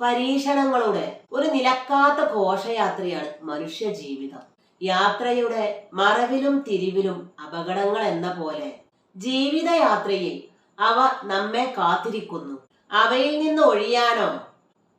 പരീക്ഷണങ്ങളുടെ ഒരു നിലക്കാത്ത ഘോഷയാത്രയാണ് മനുഷ്യ ജീവിതം യാത്രയുടെ മറവിലും തിരിവിലും അപകടങ്ങൾ എന്ന പോലെ ജീവിതയാത്രയിൽ അവ നമ്മെ കാത്തിരിക്കുന്നു. അവയിൽ നിന്ന് ഒഴിയാനോ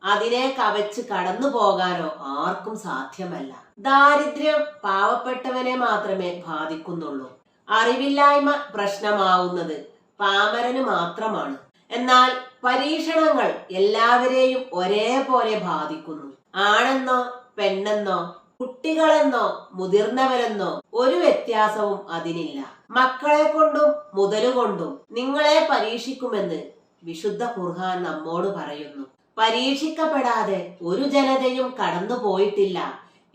അതിനെ കവച്ച് കടന്നു പോകാനോ ആർക്കും സാധ്യമല്ല. ദാരിദ്ര്യം പാവപ്പെട്ടവനെ മാത്രമേ ബാധിക്കുന്നുള്ളൂ. അറിവില്ലായ്മ പ്രശ്നമാവുന്നത് പാമരന് മാത്രമാണ്. എന്നാൽ പരീക്ഷണങ്ങൾ എല്ലാവരെയും ഒരേപോലെ ബാധിക്കുന്നു. ആണെന്നോ പെണ്ണെന്നോ കുട്ടികളെന്നോ മുതിർന്നവരെന്നോ ഒരു വ്യത്യാസവും അതിനില്ല. മക്കളെ കൊണ്ടും മുതലുകൊണ്ടും നിങ്ങളെ പരീക്ഷിക്കുമെന്ന് വിശുദ്ധ ഖുർഹാൻ നമ്മോട് പറയുന്നു. പരീക്ഷിക്കപ്പെടാതെ ഒരു ജനതയും കടന്നു പോയിട്ടില്ല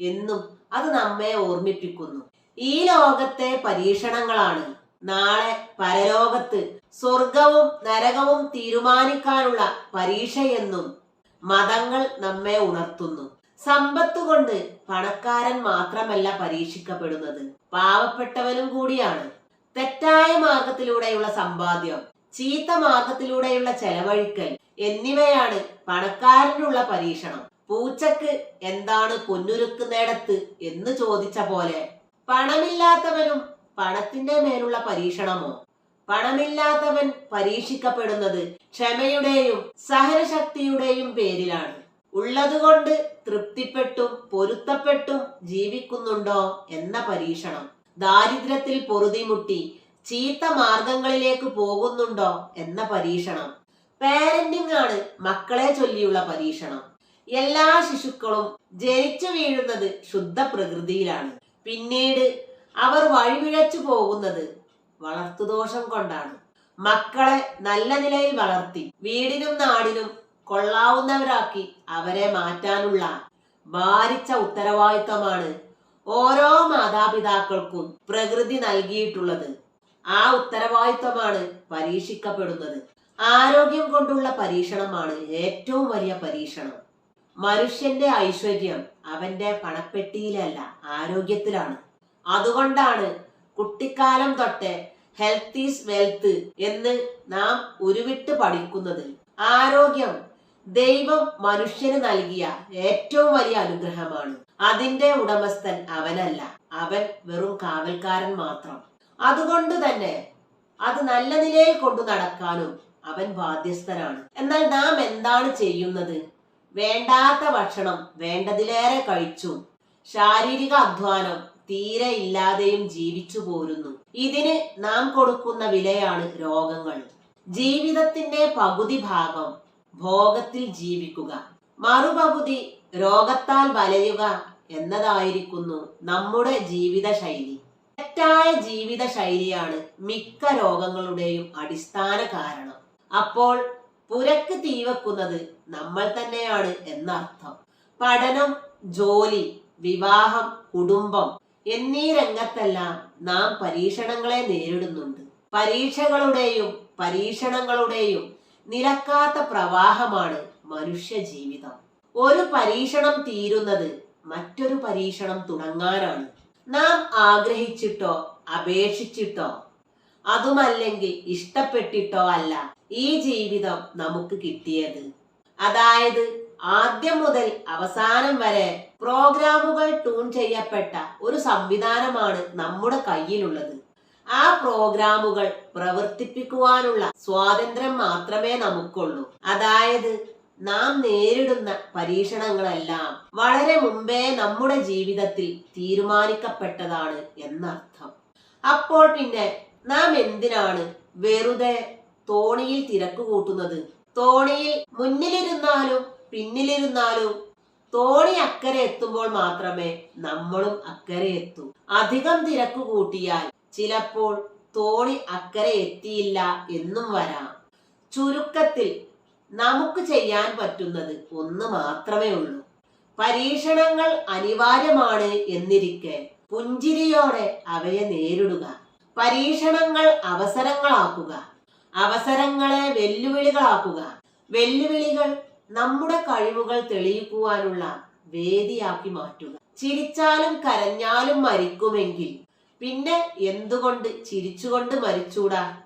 എന്നും അത് നമ്മെ ഓർമ്മിപ്പിക്കുന്നു. ഈ ലോകത്തെ പരീക്ഷണങ്ങളാണ് നാളെ പരലോകത്ത് സ്വർഗവും നരകവും തീരുമാനിക്കാനുള്ള പരീക്ഷയെന്നും മതങ്ങൾ നമ്മെ ഉണർത്തുന്നു. സമ്പത്ത് കൊണ്ട് പണക്കാരൻ മാത്രമല്ല പരീക്ഷിക്കപ്പെടുന്നത്. പാവപ്പെട്ടവനും കൂടിയാണ്. തെറ്റായ മാർഗത്തിലൂടെയുള്ള സമ്പാദ്യം ചീത്ത മാർഗത്തിലൂടെയുള്ള ചെലവഴിക്കൽ എന്നിവയാണ് പണക്കാരനുള്ള പരീക്ഷണം. പൂച്ചക്ക് എന്താണ് പൊന്നുരുക്കുന്നിടത്ത് എന്ന് ചോദിച്ച പോലെ പണമില്ലാത്തവനും പണത്തിന്റെ മേലുള്ള പരീക്ഷണമോ? പണമില്ലാത്തവൻ പരീക്ഷിക്കപ്പെടുന്നത് ക്ഷമയുടെയും സഹനശക്തിയുടെയും പേരിലാണ്. ഉള്ളതുകൊണ്ട് തൃപ്തിപ്പെട്ടും പൊരുത്തപ്പെട്ടും ജീവിക്കുന്നുണ്ടോ എന്ന പരീക്ഷണം. ദാരിദ്ര്യത്തിൽ പൊറുതിമുട്ടി ചീത്ത മാർഗങ്ങളിലേക്ക് പോകുന്നുണ്ടോ എന്ന പരീക്ഷണം. പാരന്റിംഗ് ആണ് മക്കളെ ചൊല്ലിയുള്ള പരീക്ഷണം. എല്ലാ ശിശുക്കളും ജനിച്ചു വീഴുന്നത് ശുദ്ധ പ്രകൃതിയിലാണ് പിന്നീട് അവർ വഴിപിഴച്ചു പോകുന്നത് വളർത്തുദോഷം കൊണ്ടാണ്. മക്കളെ നല്ല നിലയിൽ വളർത്തി വീടിനും നാടിനും കൊള്ളാവുന്നവരാക്കി അവരെ മാറ്റാനുള്ള ഭാരിച്ച ഉത്തരവാദിത്തമാണ് ഓരോ മാതാപിതാക്കൾക്കും പ്രകൃതി നൽകിയിട്ടുള്ളത്. ആ ഉത്തരവാദിത്തമാണ് പരീക്ഷിക്കപ്പെടുന്നത്. ആരോഗ്യം കൊണ്ടുള്ള പരീക്ഷണമാണ് ഏറ്റവും വലിയ പരീക്ഷണം. മനുഷ്യന്റെ ഐശ്വര്യം അവന്റെ പണപ്പെട്ടിയിലല്ല ആരോഗ്യത്തിലാണ്. അതുകൊണ്ടാണ് കുട്ടിക്കാലം തൊട്ട് ഹെൽത്ത് ഈസ് വെൽത്ത് എന്ന് നാം ഉരുവിട്ട് പഠിക്കുന്നത്. ആരോഗ്യം ദൈവം മനുഷ്യന് നൽകിയ ഏറ്റവും വലിയ അനുഗ്രഹമാണ്. അതിന്റെ ഉടമസ്ഥൻ അവനല്ല. അവൻ വെറും കാവൽക്കാരൻ മാത്രം. അതുകൊണ്ട് തന്നെ അത് നല്ല നിലയിൽ കൊണ്ടു നടക്കാനും അവൻ ബാധ്യസ്ഥനാണ്. എന്നാൽ നാം എന്താണ് ചെയ്യുന്നത്? വേണ്ടാത്ത ഭക്ഷണം വേണ്ടതിലേറെ കഴിച്ചു ശാരീരിക അധ്വാനം തീരെ ഇല്ലാതെയും ജീവിച്ചു പോരുന്നു. ഇതിന് നാം കൊടുക്കുന്ന വിലയാണ് രോഗങ്ങൾ. ജീവിതത്തിന്റെ പകുതി ഭാഗം ഭോഗത്തിൽ ജീവിക്കുക. മറുപകുതി രോഗത്താൽ വലയുക എന്നതായിരിക്കുന്നു നമ്മുടെ ജീവിത ശൈലി തെറ്റായ ജീവിത ശൈലിയാണ് മിക്ക രോഗങ്ങളുടെയും അടിസ്ഥാന കാരണം. അപ്പോൾ പുരക്ക് തീവെക്കുന്നത് നമ്മൾ തന്നെയാണ് എന്നർത്ഥം. പഠനം ജോലി വിവാഹം കുടുംബം എന്നീ രംഗത്തെല്ലാം നാം പരീക്ഷണങ്ങളെ നേരിടുന്നുണ്ട്. പരീക്ഷകളുടെയും പരീക്ഷണങ്ങളുടെയും നിരക്കാത്ത പ്രവാഹമാണ് മനുഷ്യ ജീവിതം ഒരു പരീക്ഷണം തീരുന്നത് മറ്റൊരു പരീക്ഷണം തുടങ്ങാനാണ്. നാം ആഗ്രഹിച്ചിട്ടോ അപേക്ഷിച്ചിട്ടോ അതുമല്ലെങ്കിൽ ഇഷ്ടപ്പെട്ടിട്ടോ അല്ല ഈ ജീവിതം നമുക്ക് കിട്ടിയത്. അതായത് ആദ്യം മുതൽ അവസാനം വരെ പ്രോഗ്രാമുകൾ ട്യൂൺ ചെയ്യപ്പെട്ട ഒരു സംവിധാനമാണ് നമ്മുടെ കയ്യിലുള്ളത്. ആ പ്രോഗ്രാമുകൾ പ്രവർത്തിപ്പിക്കുവാനുള്ള സ്വാതന്ത്ര്യം മാത്രമേ നമുക്കുള്ളൂ. അതായത് നാം നേരിടുന്ന പരീക്ഷണങ്ങളെല്ലാം വളരെ മുമ്പേ നമ്മുടെ ജീവിതത്തിൽ തീരുമാനിക്കപ്പെട്ടതാണ് എന്നർത്ഥം. അപ്പോൾ പിന്നെ നാം എന്തിനാണ് വെറുതെ തോണിയിൽ തിരക്ക് കൂട്ടുന്നത്? തോണിയിൽ മുന്നിലിരുന്നാലും പിന്നിലിരുന്നാലും തോണി അക്കരെ എത്തുമ്പോൾ മാത്രമേ നമ്മളും അക്കരെ എത്തൂ. അധികം തിരക്ക് കൂട്ടിയാൽ ചിലപ്പോൾ തോണി അക്കരെ എത്തിയില്ല എന്നും വരാം. ചുരുക്കത്തിൽ നമുക്ക് ചെയ്യാൻ പറ്റുന്നത് ഒന്ന് മാത്രമേ ഉള്ളൂ. പരീക്ഷണങ്ങൾ അനിവാര്യമാണ് എന്നിരിക്കെ പുഞ്ചിരിയോടെ അവയെ നേരിടുക. പരീക്ഷണങ്ങൾ അവസരങ്ങളാക്കുക. അവസരങ്ങളെ വെല്ലുവിളികളാക്കുക. വെല്ലുവിളികൾ നമ്മുടെ കഴിവുകൾ തെളിയിക്കുവാനുള്ള വേദിയാക്കി മാറ്റുക. ചിരിച്ചാലും കരഞ്ഞാലും മരിക്കുമെങ്കിൽ പിന്നെ എന്തുകൊണ്ട് ചിരിച്ചുകൊണ്ട് മരിച്ചൂടാ?